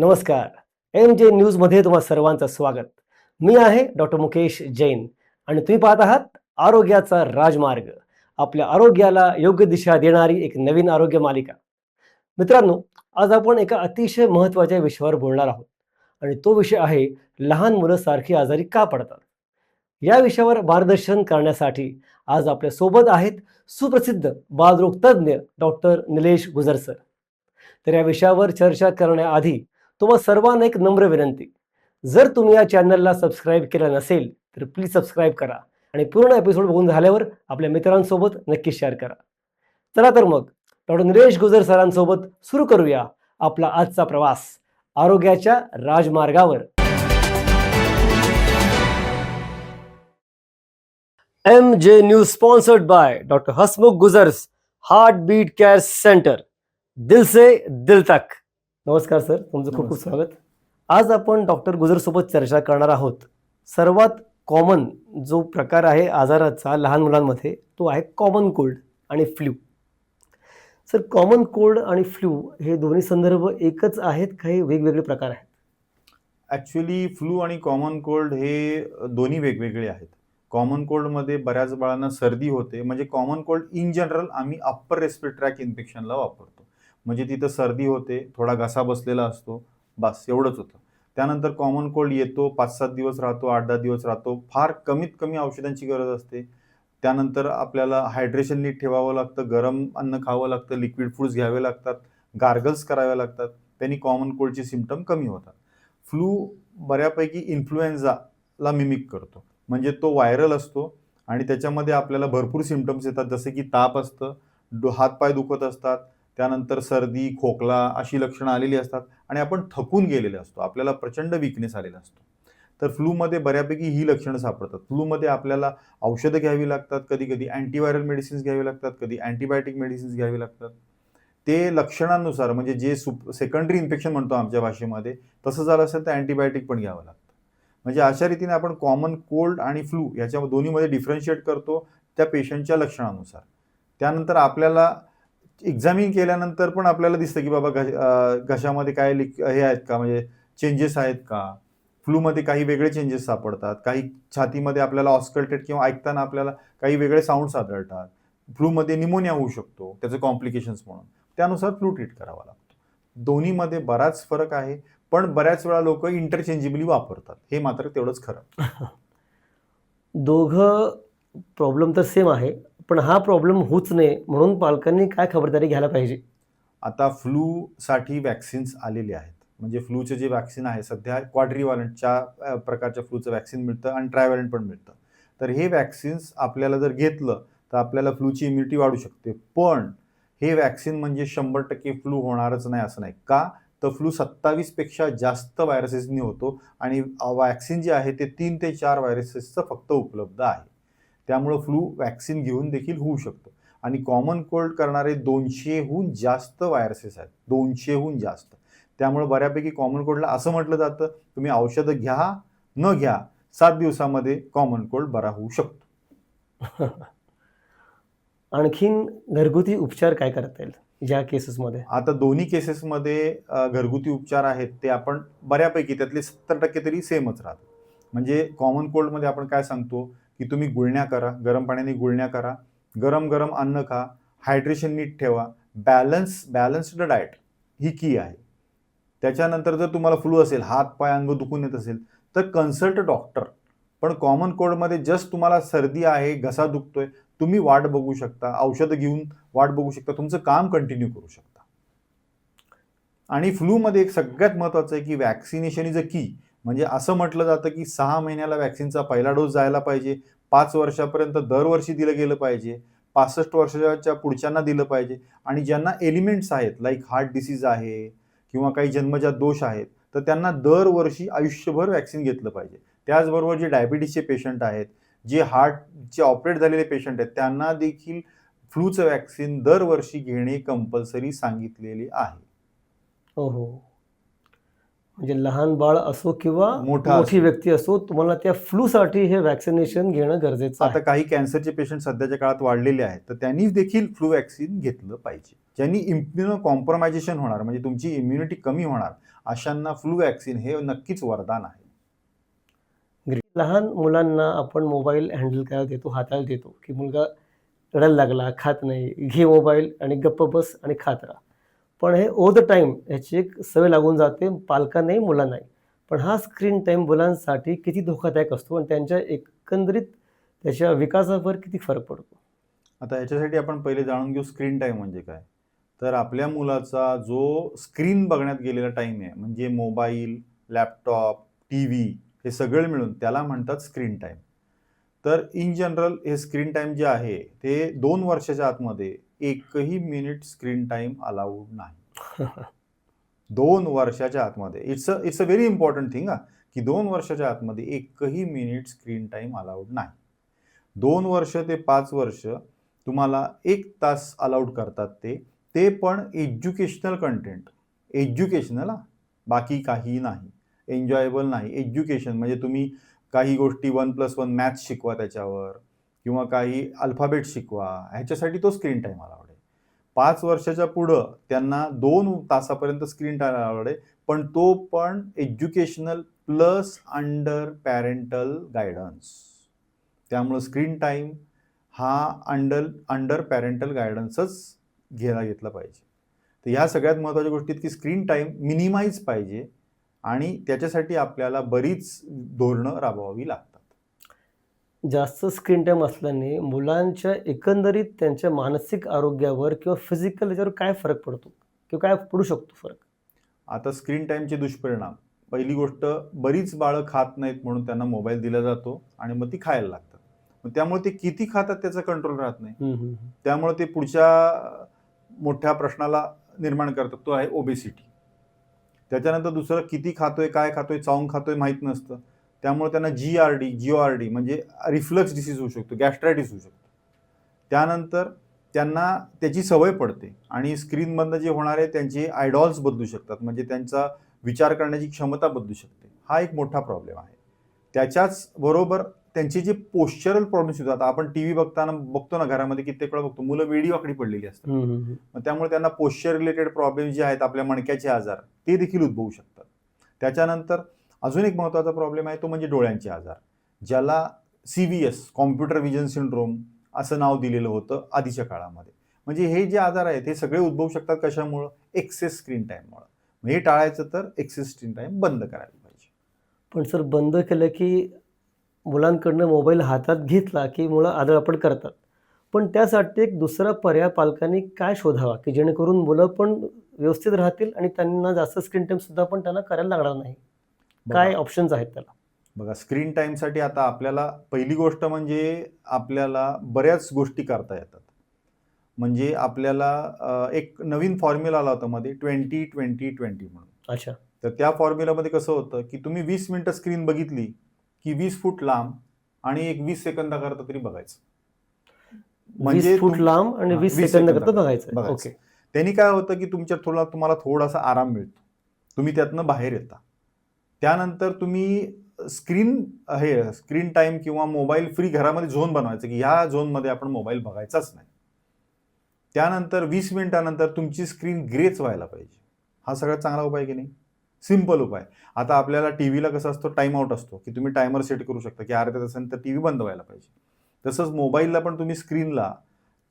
नमस्कार. एम जे न्यूजमध्ये तुम्हा सर्वांचं स्वागत. मी आहे डॉक्टर मुकेश जैन आणि तुम्ही पाहत आहात आरोग्याचा राजमार्ग. आपल्या आरोग्याला योग्य दिशा देणारी एक नवीन आरोग्य मालिका. मित्रांनो आज आपण एका अतिशय महत्त्वाच्या विषयावर बोलणार आहोत आणि तो विषय आहे लहान मुलं सारखी आजारी का पडतात? या विषयावर मार्गदर्शन करण्यासाठी आज आपल्यासोबत आहेत सुप्रसिद्ध बालरोग तज्ज्ञ डॉक्टर निलेश गुजर सर. तर या विषयावर चर्चा करण्याआधी तुम्हा सर्वांना एक नम्र विनंती. जर तुम्ही या चॅनलला सबस्क्राईब केलं नसेल तर प्लीज सबस्क्राईब करा आणि पूर्ण एपिसोड बघून झाल्यावर आपल्या मित्रांसोबत नक्की शेअर करा. चला तर मग डॉक्टर निलेश गुजर सरांसोबत सुरू करूया आपला आजचा प्रवास आरोग्याच्या राजमार्गावर. M J news sponsored by doctor Hasmukh Gujar's heart beat care centre दिल से दिल तक. नमस्कार सर तुमचं खूप खूप. स्वागत. आज आपण डॉक्टर गुजर सोबत चर्चा करणार आहोत. सर्वात कॉमन जो प्रकार आहे आजाराचा लहान मुलांमध्ये तो आहे कॉमन कोल्ड आणि फ्ल्यू सर कॉमन कोल्ड आणि फ्ल्यू हे दोन्ही संदर्भ एकच आहेत काही वेगवेगळे प्रकार आहेत? ॲक्च्युली फ्लू आणि कॉमन कोल्ड हे दोन्ही वेगवेगळे आहेत. कॉमन कोल्डमध्ये बऱ्याच बाळांना सर्दी होते. म्हणजे कॉमन कोल्ड इन जनरल आम्ही अप्पर रेस्पिरेटरी ट्रॅक इन्फेक्शनला वापरतो. म्हणजे तिथं सर्दी होते थोडा घसा बसलेला असतो बस एवढंच होतं. त्यानंतर कॉमन कोल्ड येतो पाच सात दिवस राहतो आठ दहा दिवस राहतो फार कमीत कमी औषधांची गरज असते. त्यानंतर आपल्याला हायड्रेशन नीट ठेवावं लागतं गरम अन्न खावं लागतं लिक्विड फूड्स घ्यावे लागतात गार्गल्स कराव्या लागतात त्यांनी कॉमन कोल्डचे सिमटम कमी होतात. फ्लू बऱ्यापैकी इन्फ्लुएन्झाला मिमिक करतो. म्हणजे तो व्हायरल असतो आणि त्याच्यामध्ये आपल्याला भरपूर सिमटम्स येतात जसे की ताप असतं डो हातपाय दुखत असतात त्यानंतर सर्दी खोकला अशी लक्षणं आलेली असतात आणि आपण थकून गेलेले असतो. आपल्याला प्रचंड विकनेस आलेला असतो. तर फ्लूमध्ये बऱ्यापैकी ही लक्षणं सापडतात. फ्लूमध्ये आपल्याला औषधं घ्यावी लागतात कधी कधी अँटीव्हायरल मेडिसिन्स घ्यावी लागतात कधी अँटीबायोटिक मेडिसिन्स घ्यावी लागतात. ते लक्षणांनुसार म्हणजे जे सुप सेकंडरी इन्फेक्शन म्हणतो आमच्या भाषेमध्ये तसं झालं असेल तर अँटीबायोटिक पण घ्यावं लागतं. म्हणजे अशा रीतीने आपण कॉमन कोल्ड आणि फ्लू याच्या दोन्हीमध्ये डिफरन्शिएट करतो त्या पेशंटच्या लक्षणानुसार. त्यानंतर आपल्याला एक्झामिन केल्यानंतर पण आपल्याला दिसतं की बाबा घश घशामध्ये काय लिक हे आहेत का? म्हणजे चेंजेस आहेत का? फ्लूमध्ये काही वेगळे चेंजेस सापडतात. काही छातीमध्ये आपल्याला ऑस्कल्टेड किंवा ऐकताना आपल्याला काही वेगळे साऊंड आढळतात फ्लूमध्ये निमोनिया होऊ शकतो. त्याचे कॉम्प्लिकेशन्स म्हणून. त्यानुसार फ्लू ट्रीट करावा लागतो. दोन्हीमध्ये बराच फरक आहे पण बऱ्याच वेळा लोक इंटरचेंजेबली वापरतात. हे मात्र तेवढंच खरं. दोघं प्रॉब्लेम तर सेम आहे. पण हा प्रॉब्लेम होच नये म्हणून पालकांनी काय खबरदारी घ्यायला पाहिजे? आता फ्लूसाठी वॅक्सिन्स आलेले आहेत. म्हणजे फ्लूचे जे वॅक्सिन आहे सध्या क्वाड्रीवालंटच्या प्रकारच्या फ्लूचं वॅक्सिन मिळतं आणि ट्रायव्हॅलंट पण मिळतं. तर हे वॅक्सिन्स आपल्याला जर घेतलं तर आपल्याला फ्लूची इम्युनिटी वाढू शकते. पण हे वॅक्सिन म्हणजे शंभर टक्के फ्लू होणारच नाही असं नाही. का? तर फ्लू सत्तावीसपेक्षा जास्त व्हायरसेसनी होतो आणि वॅक्सिन जे आहे ते तीन ते चार व्हायरसेसचं फक्त उपलब्ध आहे. त्यामुळं फ्लू वॅक्सिन घेऊन देखील होऊ शकतं. आणि कॉमन कोल्ड करणारे दोनशेहून जास्त व्हायरसेस आहेत. दोनशेहून जास्त. त्यामुळे बऱ्यापैकी कॉमन कोल्डला असं म्हटलं जातं तुम्ही औषधं घ्या न घ्या सात दिवसामध्ये कॉमन कोल्ड बरा होऊ शकतो. आणखीन घरगुती उपचार काय करता येईल या केसेसमध्ये आता दोन्ही केसेसमध्ये घरगुती उपचार आहेत ते आपण बऱ्यापैकी त्यातले सत्तर टक्के तरी सेमच राहतात. म्हणजे कॉमन कोल्डमध्ये आपण काय सांगतो की तुम्ही गुळण्या करा गरम पाण्याने गुळण्या करा गरम गरम अन्न खा हायड्रेशन नीट ठेवा बॅलन्स बॅलन्स्ड डाएट ही की आहे. त्याच्यानंतर जर तुम्हाला फ्लू असेल हात पाय अंग दुखून येत असेल तर कन्सल्ट डॉक्टर पण कॉमन कोडमध्ये जस्ट तुम्हाला सर्दी आहे घसा दुखतोय तुम्ही वाट बघू शकता औषधं घेऊन वाट बघू शकता तुमचं काम कंटिन्यू करू शकता. आणि फ्लूमध्ये एक सगळ्यात महत्त्वाचं आहे की वॅक्सिनेशन इज अ की म्हणजे असं म्हटलं जातं की सहा महिन्याला वॅक्सिनचा पहिला डोस जायला पाहिजे पाच वर्षापर्यंत दरवर्षी दिलं गेलं पाहिजे. पासष्ट वर्षाच्या पुढच्यांना दिलं पाहिजे. आणि ज्यांना एलिमेंट्स आहेत लाईक हार्ट डिसीज आहे किंवा काही जन्मजात दोष आहेत तर त्यांना दरवर्षी आयुष्यभर वॅक्सिन घेतलं पाहिजे. त्याचबरोबर जे डायबिटीसचे पेशंट आहेत जे हार्टचे ऑपरेट झालेले पेशंट आहेत त्यांना देखील फ्लूचं वॅक्सिन दरवर्षी घेणे कंपल्सरी सांगितलेले आहे. हो हो. म्हणजे लहान बाळ असो किंवा मोठा. व्यक्ती असो तुम्हाला त्या फ्लू साठी हे वॅक्सिनेशन घेणं गरजेचं आता काही कॅन्सरचे पेशंट सध्याच्या काळात वाढलेले आहेत तर त्यांनी देखील फ्लू वॅक्सिन घेतलं पाहिजे. ज्यांनी इम्युनो कॉम्प्रोमायझेशन होणार म्हणजे तुमची इम्युनिटी कमी होणार अशांना फ्लू वॅक्सिन हे नक्कीच वरदान आहे. लहान मुलांना आपण मोबाईल हँडल करायला देतो हाताळायला देतो की मुलगा रडायला लागला खात नाही घे मोबाईल आणि गप्प बस आणि खात राहा. पण हे ओव्हर द टाईम ह्याची एक सवय लागून जाते पालकांनाही मुलांनाही. पण हा स्क्रीन टाईम मुलांसाठी किती धोकादायक असतो आणि त्यांच्या एकंदरीत त्याच्या विकासावर किती फरक पडतो? आता याच्यासाठी आपण पहिले जाणून घेऊ स्क्रीन टाईम म्हणजे काय. तर आपल्या मुलाचा जो स्क्रीन बघण्यात गेलेला टाईम आहे म्हणजे मोबाईल लॅपटॉप टी व्ही हे सगळे मिळून त्याला म्हणतात स्क्रीन टाईम तर इन जनरल हे स्क्रीन टाईम जे आहे ते दोन वर्षाच्या आतमध्ये एकही मिनिट स्क्रीन टाईम अलाउड नाही. दोन वर्षाच्या आतमध्ये. It's a it's a very important thing हा. की दोन वर्षाच्या आतमध्ये एकही मिनिट स्क्रीन टाईम अलाउड नाही. दोन वर्ष ते पाच वर्ष तुम्हाला एक तास अलाउड करतात ते. ते पण एज्युकेशनल कंटेंट एज्युकेशनल बाकी काही नाही. एन्जॉयबल नाही. एज्युकेशन म्हणजे तुम्ही काही गोष्टी वन प्लस वन मॅथ्स शिकवा त्याच्यावर. किंवा काही अल्फाबेट शिकवा ह्याच्यासाठी तो स्क्रीन टाईम आला आवडे पाच वर्षाच्या पुढं त्यांना दोन तासापर्यंत स्क्रीन टाईम अलाउड पण तो पण educational plus under parental guidance. त्यामुळं स्क्रीन टाईम हा अंडर अंडर पॅरेंटल गायडन्सच घ्यायला घेतला पाहिजे. तर ह्या सगळ्यात महत्त्वाच्या गोष्टीत की स्क्रीन टाईम मिनिमाइज पाहिजे आणि त्याच्यासाठी आपल्याला बरीच धोरणं राबवावी लागतात. जास्त स्क्रीन टाईम असल्याने मुलांच्या एकंदरीत त्यांच्या मानसिक आरोग्यावर किंवा फिजिकल याच्यावर काय फरक पडतो? किंवा काय पडू शकतो फरक? आता स्क्रीन टाईमचे दुष्परिणाम. पहिली गोष्ट बरीच बाळं खात नाहीत म्हणून त्यांना मोबाईल दिला जातो आणि मग ती खायला लागतात. मग त्यामुळे ते किती खातात त्याचा कंट्रोल राहत नाही. त्यामुळे ते पुढच्या मोठ्या प्रश्नाला निर्माण करतात. तो आहे ओबेसिटी त्याच्यानंतर दुसरं किती खातोय काय खातोय चावून खातोय माहीत नसतं. त्यामुळे त्यांना G R D G O R D म्हणजे रिफ्लक्स डिसीज होऊ शकतो गॅस्ट्रायटिस होऊ शकतो. त्यानंतर त्यांना त्याची सवय पडते आणि स्क्रीनमधनं जे होणार त्यांचे आयडॉल्स बदलू शकतात म्हणजे त्यांचा विचार करण्याची क्षमता बदलू शकते. हा एक मोठा प्रॉब्लेम आहे. त्याच्याच बरोबर त्यांचे जे पोश्चरल प्रॉब्लेम्स होतात आपण टी व्ही बघताना बघतो ना घरामध्ये कित्येक वेळा बघतो मुलं वेडी वाकडी पडलेली असतात. मग त्यामुळे त्यांना पोश्चर रिलेटेड प्रॉब्लेम जे आहेत आपल्या मणक्याचे आजार ते देखील उद्भवू शकतात. त्याच्यानंतर अजून एक महत्त्वाचा प्रॉब्लेम आहे तो म्हणजे डोळ्यांचे आजार. ज्याला C V S computer vision syndrome असं नाव दिलेलं होतं आधीच्या काळामध्ये. म्हणजे हे जे आजार आहेत हे सगळे उद्भवू शकतात कशामुळं? एक्सेस स्क्रीन टाईममुळं हे टाळायचं तर एक्सेस स्क्रीन टाईम बंद करायला पाहिजे. पण सर बंद केलं की मुलांकडनं मोबाईल हातात घेतला की मुलं आदळआपड करतात. पण त्यासाठी एक दुसरा पर्याय पालकांनी काय शोधावा? की जेणेकरून मुलं पण व्यवस्थित राहतील आणि त्यांना जास्त स्क्रीन टाईमसुद्धा पण त्यांना करायला लागणार नाही. काय ऑप्शन्स आहेत त्याला? बघा स्क्रीन टाईमसाठी आता आपल्याला पहिली गोष्ट म्हणजे आपल्याला बऱ्याच गोष्टी करता येतात. म्हणजे आपल्याला एक नवीन फॉर्म्युला आला होता मध्ये ट्वेंटी ट्वेंटी ट्वेंटी म्हणून. अच्छा. तर त्या फॉर्म्युलामध्ये कसं होतं की तुम्ही वीस मिनिटं स्क्रीन बघितली की वीस फूट लांब आणि एक वीस सेकंदाकरता तरी बघायचं. वीस फूट लांब आणि वीस 20 सेकंद करता सेकंदात बघायचं. बघायचं. ओके. त्यांनी काय होतं की तुमच्या थोडा तुम्हाला थोडासा आराम मिळतो. तुम्ही त्यातनं बाहेर येता. त्यानंतर तुम्ही स्क्रीन हे स्क्रीन टाईम किंवा मोबाईल फ्री घरामध्ये झोन बनवायचं की ह्या झोनमध्ये आपण मोबाईल बघायचाच नाही. त्यानंतर वीस मिनिटानंतर तुमची स्क्रीन ग्रेच व्हायला पाहिजे. हा सगळ्यात चांगला उपाय की नाही? सिंपल उपाय. आता आपल्याला टी व्हीला कसं असतो टाइम आउट असतो की तुम्ही टायमर सेट करू शकता की अर्ध्या तासानंतर टी व्ही बंद व्हायला पाहिजे. तसंच मोबाईलला पण तुम्ही स्क्रीनला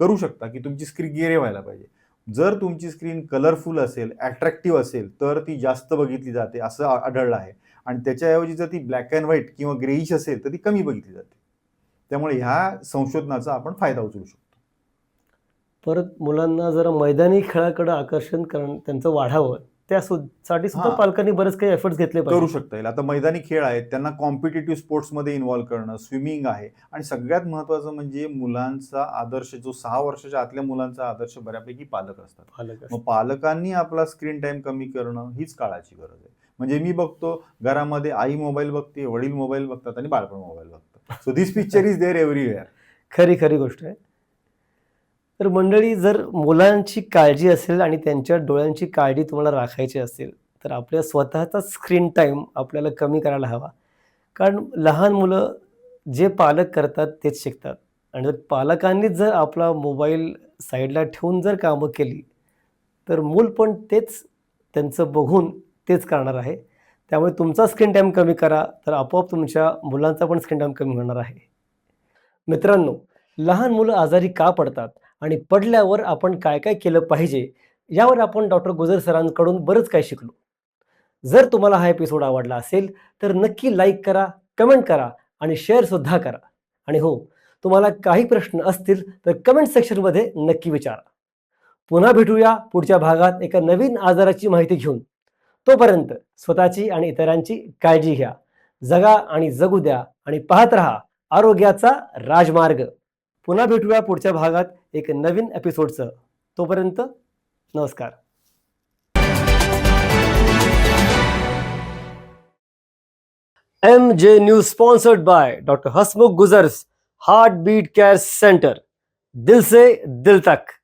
करू शकता की तुमची स्क्रीन गेरे व्हायला पाहिजे. जर तुमची स्क्रीन कलरफुल असेल अट्रॅक्टिव्ह असेल तर ती जास्त बघितली जाते असं आढळलं आहे. आणि त्याच्याऐवजी जर ती ब्लॅक अँड व्हाईट किंवा ग्रेइश असेल तर ती कमी बघितली जाते. त्यामुळे ह्या संशोधनाचा आपण फायदा उचलू शकतो. परत मुलांना जरा मैदानी खेळाकडे आकर्षण करण त्यांचं वाढावं त्यासाठी सुद्धा. पालकांनी बरेच काही एफर्ट्स घेतले करू शकता येईल. आता मैदानी खेळ आहेत त्यांना कॉम्पिटेटिव्ह स्पोर्ट्समध्ये इन्व्हॉल्व करणं स्विमिंग आहे. आणि सगळ्यात महत्त्वाचं म्हणजे मुलांचा आदर्श जो सहा वर्षाच्या आतल्या मुलांचा आदर्श बऱ्यापैकी पालक असतात. मग पालकांनी आपला स्क्रीन टाइम कमी करणं हीच काळाची गरज आहे. म्हणजे मी बघतो घरामध्ये आई मोबाईल बघते वडील मोबाईल बघतात आणि बाळपण मोबाईल बघतात. So this picture is there everywhere खरी खरी गोष्ट आहे. तर मंडळी जर मुलांची काळजी असेल आणि त्यांच्या डोळ्यांची काळजी तुम्हाला राखायची असेल तर आपल्या स्वतःचा स्क्रीन टाईम आपल्याला कमी करायला हवा. कारण लहान मुलं जे पालक करतात तेच शिकतात. आणि जर पालकांनीच जर आपला मोबाईल साईडला ठेवून जर कामं केली तर मूल पण तेच त्यांचं बघून तेच करणार आहे. त्यामुळे तुमचा स्क्रीन टाईम कमी करा तर आपोआप तुमच्या मुलांचा पण स्क्रीन टाईम कमी होणार आहे. मित्रांनो लहान मुलं आजारी का पडतात आणि पडल्यावर आपण काय काय केलं पाहिजे यावर आपण डॉक्टर गुजर सरांकडून बरंच काही शिकलो. जर तुम्हाला हा एपिसोड आवडला असेल तर नक्की लाईक करा कमेंट करा आणि शेअरसुद्धा करा. आणि हो तुम्हाला काही प्रश्न असतील तर कमेंट सेक्शनमध्ये नक्की विचारा. पुन्हा भेटूया पुढच्या भागात एका नवीन आजाराची माहिती घेऊन. तोपर्यंत स्वतःची आणि इतरांची काळजी घ्या. जगा आणि जगू द्या आणि पाहत रहा आरोग्याचा राजमार्ग. पुन्हा भेटूया पुढच्या भागात एक नवीन एपिसोडचं तोपर्यंत नमस्कार. M J news sponsored by doctor Hasmukh Gujar's heart beat care centre दिल से दिल तक.